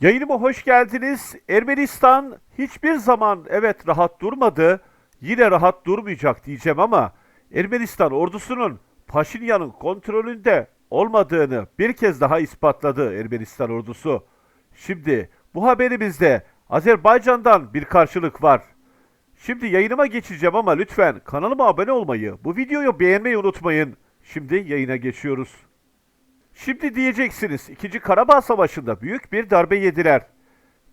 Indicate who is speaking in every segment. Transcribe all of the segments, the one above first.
Speaker 1: Yayınıma hoş geldiniz. Ermenistan hiçbir zaman evet rahat durmadı. Yine rahat durmayacak diyeceğim ama Ermenistan ordusunun Paşinyan'ın kontrolünde olmadığını bir kez daha ispatladı Ermenistan ordusu. Şimdi bu haberimizde Azerbaycan'dan bir karşılık var. Şimdi yayınıma geçeceğim ama lütfen kanalıma abone olmayı, bu videoyu beğenmeyi unutmayın. Şimdi yayına geçiyoruz. Şimdi diyeceksiniz 2. Karabağ Savaşı'nda büyük bir darbe yediler.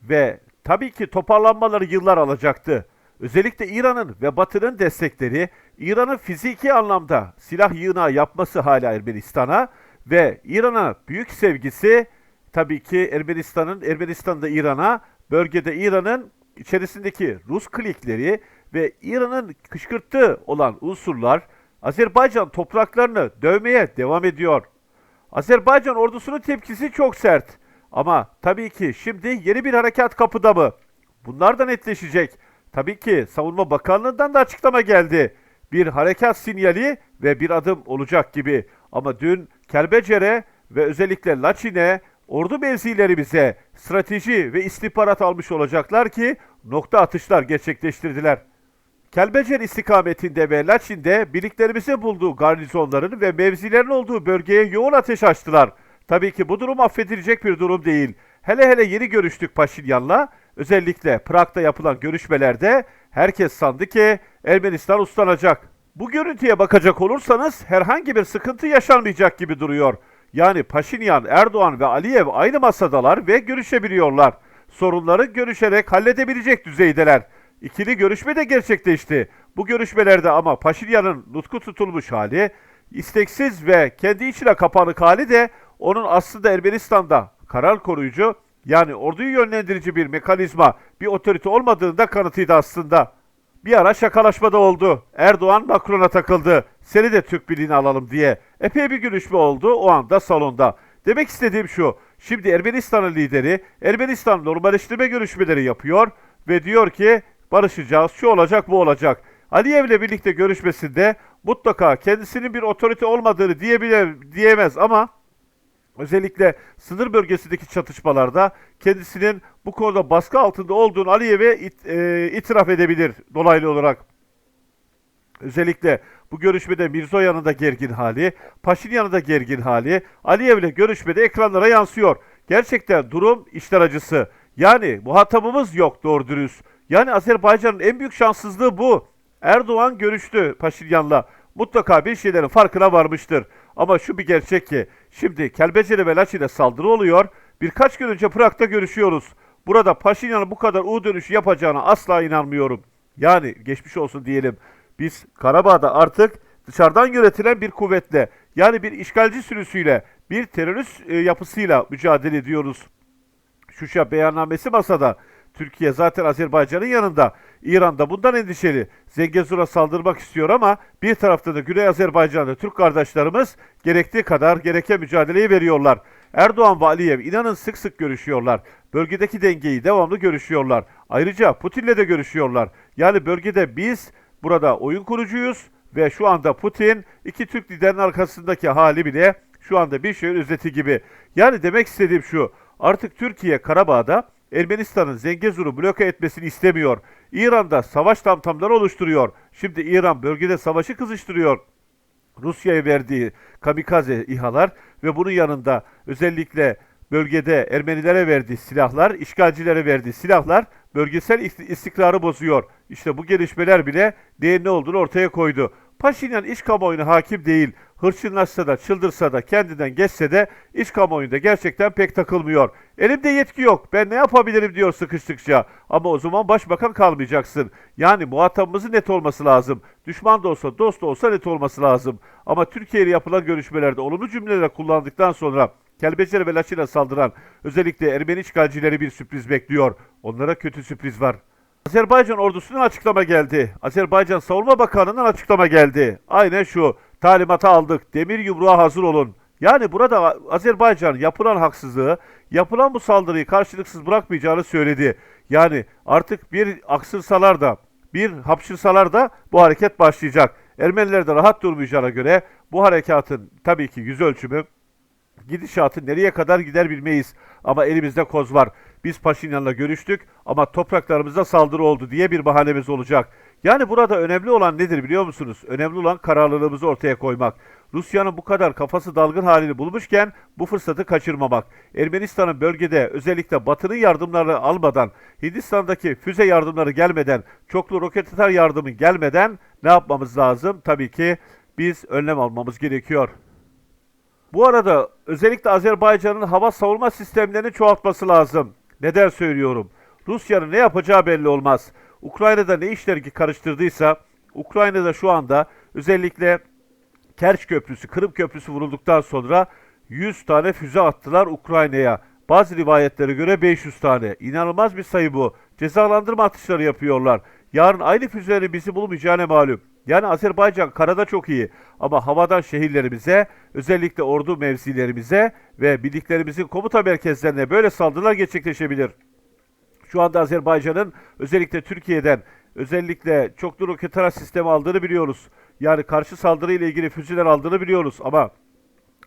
Speaker 1: Ve tabii ki toparlanmaları yıllar alacaktı. Özellikle İran'ın ve Batı'nın destekleri, İran'ın fiziki anlamda silah yığınağı yapması hala Ermenistan'a ve İran'a büyük sevgisi tabii ki Ermenistan'ın, Ermenistan'da İran'a, bölgede İran'ın içerisindeki Rus klikleri ve İran'ın kışkırttığı olan unsurlar Azerbaycan topraklarını dövmeye devam ediyor. Azerbaycan ordusunun tepkisi çok sert. Ama tabii ki şimdi yeni bir harekat kapıda mı? Bunlar da netleşecek. Tabii ki Savunma Bakanlığı'ndan da açıklama geldi. Bir harekat sinyali ve bir adım olacak gibi. Ama dün Kelbecer'e ve özellikle Laçin'e ordu mevzilerimize strateji ve istihbarat almış olacaklar ki nokta atışlar gerçekleştirdiler. Kelbecer istikametinde ve Laçin'de birliklerimizin bulduğu garnizonların ve mevzilerin olduğu bölgeye yoğun ateş açtılar. Tabii ki bu durum affedilecek bir durum değil. Hele hele yeni görüştük Paşinyan'la. Özellikle Prag'da yapılan görüşmelerde herkes sandı ki Ermenistan uslanacak. Bu görüntüye bakacak olursanız herhangi bir sıkıntı yaşanmayacak gibi duruyor. Yani Paşinyan, Erdoğan ve Aliyev aynı masadalar ve görüşebiliyorlar. Sorunları görüşerek halledebilecek düzeydeler. İkili görüşme de gerçekleşti. Bu görüşmelerde ama Paşinyan'ın nutku tutulmuş hali, isteksiz ve kendi içine kapanık hali de onun aslında Ermenistan'da karar koruyucu yani orduyu yönlendirici bir mekanizma, bir otorite olmadığını da kanıtıydı aslında. Bir ara şakalaşma da oldu. Erdoğan Macron'a takıldı. Seni de Türk birliğine alalım diye. Epey bir görüşme oldu o anda salonda. Demek istediğim şu. Şimdi Ermenistan'ın lideri Ermenistan normalleştirme görüşmeleri yapıyor ve diyor ki barışacağız, şu olacak, bu olacak. Aliyev'le birlikte görüşmesinde mutlaka kendisinin bir otorite olmadığını diyebilir, diyemez ama özellikle sınır bölgesindeki çatışmalarda kendisinin bu konuda baskı altında olduğunu Aliyev'e it- e, itiraf edebilir dolaylı olarak. Özellikle bu görüşmede Mirzoyan'ın da gergin hali, Paşinyan'ın da gergin hali, Aliyev'le görüşmede ekranlara yansıyor. Gerçekten durum işler acısı. Yani muhatabımız yok doğru dürüst. Yani Azerbaycan'ın en büyük şanssızlığı bu. Erdoğan görüştü Paşinyan'la. Mutlaka bir şeylerin farkına varmıştır. Ama şu bir gerçek ki şimdi Kelbeceri ve Laçin'e saldırı oluyor. Birkaç gün önce Prag'da görüşüyoruz. Burada Paşinyan'ın bu kadar U dönüşü yapacağına asla inanmıyorum. Yani geçmiş olsun diyelim. Biz Karabağ'da artık dışarıdan yönetilen bir kuvvetle yani bir işgalci sürüsüyle bir terörist e, yapısıyla mücadele ediyoruz. Şuşa beyannamesi masada. Türkiye zaten Azerbaycan'ın yanında. İran da bundan endişeli. Zengezur'a saldırmak istiyor ama bir tarafta da Güney Azerbaycan'da Türk kardeşlerimiz gerektiği kadar gereken mücadeleyi veriyorlar. Erdoğan ve Aliyev inanın sık sık görüşüyorlar. Bölgedeki dengeyi devamlı görüşüyorlar. Ayrıca Putin'le de görüşüyorlar. Yani bölgede biz burada oyun kurucuyuz ve şu anda Putin iki Türk liderin arkasındaki hali bile şu anda bir şeyin özeti gibi. Yani demek istediğim şu. Artık Türkiye Karabağ'da Ermenistan'ın Zengezur'u bloke etmesini istemiyor. İran'da savaş tamtamları oluşturuyor. Şimdi İran bölgede savaşı kızıştırıyor. Rusya'ya verdiği kamikaze İHA'lar ve bunun yanında özellikle bölgede Ermenilere verdiği silahlar, işgalcilere verdiği silahlar bölgesel ist- istikrarı bozuyor. İşte bu gelişmeler bile neyin ne olduğunu ortaya koydu. Paşinyan iç kamuoyuna hakim değil. Hırçınlaşsa da, çıldırsa da, kendinden geçse de iç kamuoyunda gerçekten pek takılmıyor. Elimde yetki yok, ben ne yapabilirim diyor sıkıştıkça. Ama o zaman başbakan kalmayacaksın. Yani muhatabımızın net olması lazım. Düşman da olsa, dost da olsa net olması lazım. Ama Türkiye ile yapılan görüşmelerde olumlu cümleler kullandıktan sonra Kelbecer ve Laçin'e saldıran özellikle Ermeni işgalcileri bir sürpriz bekliyor. Onlara kötü sürpriz var. Azerbaycan ordusundan açıklama geldi. Azerbaycan Savunma Bakanı'ndan açıklama geldi. Aynen şu. Talimatı aldık. Demir yumruğa hazır olun. Yani burada Azerbaycan yapılan haksızlığı, yapılan bu saldırıyı karşılıksız bırakmayacağını söyledi. Yani artık bir aksırsalar da, bir hapşırsalar da bu hareket başlayacak. Ermeniler de rahat durmayacağına göre bu harekatın tabii ki yüz ölçümü gidişatı nereye kadar gider bilmeyiz. Ama elimizde koz var. biz Paşinyan'la görüştük ama topraklarımıza saldırı oldu diye bir bahanemiz olacak. Yani burada önemli olan nedir biliyor musunuz? Önemli olan kararlılığımızı ortaya koymak. Rusya'nın bu kadar kafası dalgın halini bulmuşken bu fırsatı kaçırmamak. Ermenistan'ın bölgede özellikle Batı'nın yardımları almadan, Hindistan'daki füze yardımları gelmeden, çoklu roket atar yardımı gelmeden ne yapmamız lazım? Tabii ki biz önlem almamız gerekiyor. Bu arada özellikle Azerbaycan'ın hava savunma sistemlerini çoğaltması lazım. Neden söylüyorum? Rusya'nın ne yapacağı belli olmaz. Ukrayna'da ne işler ki karıştırdıysa, Ukrayna'da şu anda özellikle Kerç Köprüsü, Kırım Köprüsü vurulduktan sonra 100 tane füze attılar Ukrayna'ya. Bazı rivayetlere göre 500 tane. İnanılmaz bir sayı bu. Cezalandırma atışları yapıyorlar. Yarın aynı füzelerin bizi bulmayacağına malum. Yani Azerbaycan karada çok iyi ama havadan şehirlerimize, özellikle ordu mevzilerimize ve birliklerimizin komuta merkezlerine böyle saldırılar gerçekleşebilir. Şu anda Azerbaycan'ın özellikle Türkiye'den özellikle çoklu roket hava sistemi aldığını biliyoruz. Yani karşı saldırı ile ilgili füzeler aldığını biliyoruz ama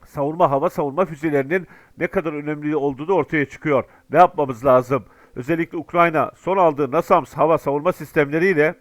Speaker 1: savunma hava savunma füzelerinin ne kadar önemli olduğu ortaya çıkıyor. Ne yapmamız lazım? Özellikle Ukrayna son aldığı NASAMS hava savunma sistemleriyle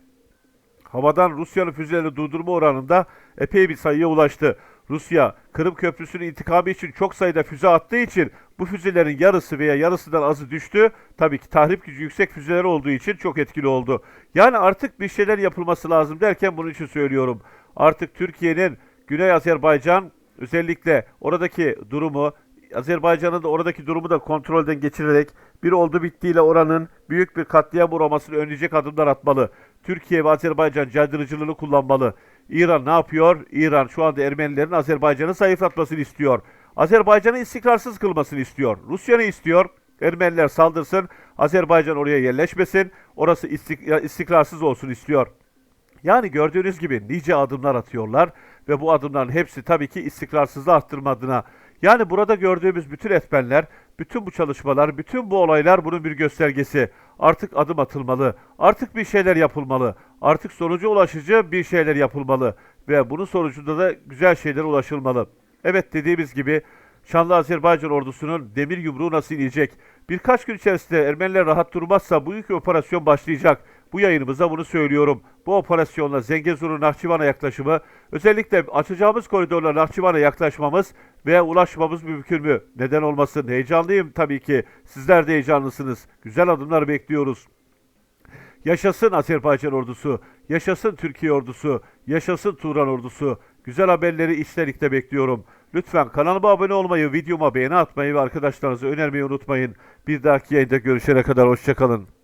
Speaker 1: havadan Rusya'nın füzeleri durdurma oranında epey bir sayıya ulaştı. Rusya, Kırım Köprüsü'nün intikamı için çok sayıda füze attığı için bu füzelerin yarısı veya yarısından azı düştü. Tabii ki tahrip gücü yüksek füzeler olduğu için çok etkili oldu. Yani artık bir şeyler yapılması lazım derken bunun için söylüyorum. Artık Türkiye'nin Güney Azerbaycan özellikle oradaki durumu Azerbaycan'ın da oradaki durumu da kontrolden geçirerek bir oldu bittiğiyle oranın büyük bir katliam uğramasını önleyecek adımlar atmalı. Türkiye ve Azerbaycan caydırıcılığını kullanmalı. İran ne yapıyor? İran şu anda Ermenilerin Azerbaycan'ı zayıflatmasını istiyor. Azerbaycan'ı istikrarsız kılmasını istiyor. Rusya ne istiyor? Ermeniler saldırsın, Azerbaycan oraya yerleşmesin, orası istik- istikrarsız olsun istiyor. Yani gördüğünüz gibi nice adımlar atıyorlar ve bu adımların hepsi tabii ki istikrarsızlığı arttırma adına. Yani burada gördüğümüz bütün etmenler, bütün bu çalışmalar, bütün bu olaylar bunun bir göstergesi. Artık adım atılmalı, artık bir şeyler yapılmalı, artık sonuca ulaşıcı bir şeyler yapılmalı ve bunun sonucunda da güzel şeylere ulaşılmalı. Evet dediğimiz gibi Şanlı Azerbaycan ordusunun demir yumruğu nasıl inecek? Birkaç gün içerisinde Ermeniler rahat durmazsa bu büyük operasyon başlayacak. Bu yayınımızda bunu söylüyorum. Bu operasyonla Zengezur'un Nahçıvan'a yaklaşımı, özellikle açacağımız koridorla Nahçıvan'a yaklaşmamız ve ulaşmamız mümkün mü? Neden olmasın? Heyecanlıyım tabii ki. Sizler de heyecanlısınız. Güzel adımlar bekliyoruz. Yaşasın Azerbaycan ordusu, yaşasın Türkiye ordusu, yaşasın Turan ordusu. Güzel haberleri içtenlikle bekliyorum. Lütfen kanalıma abone olmayı, videoma beğeni atmayı ve arkadaşlarınıza önermeyi unutmayın. Bir dahaki yayında görüşene kadar hoşçakalın.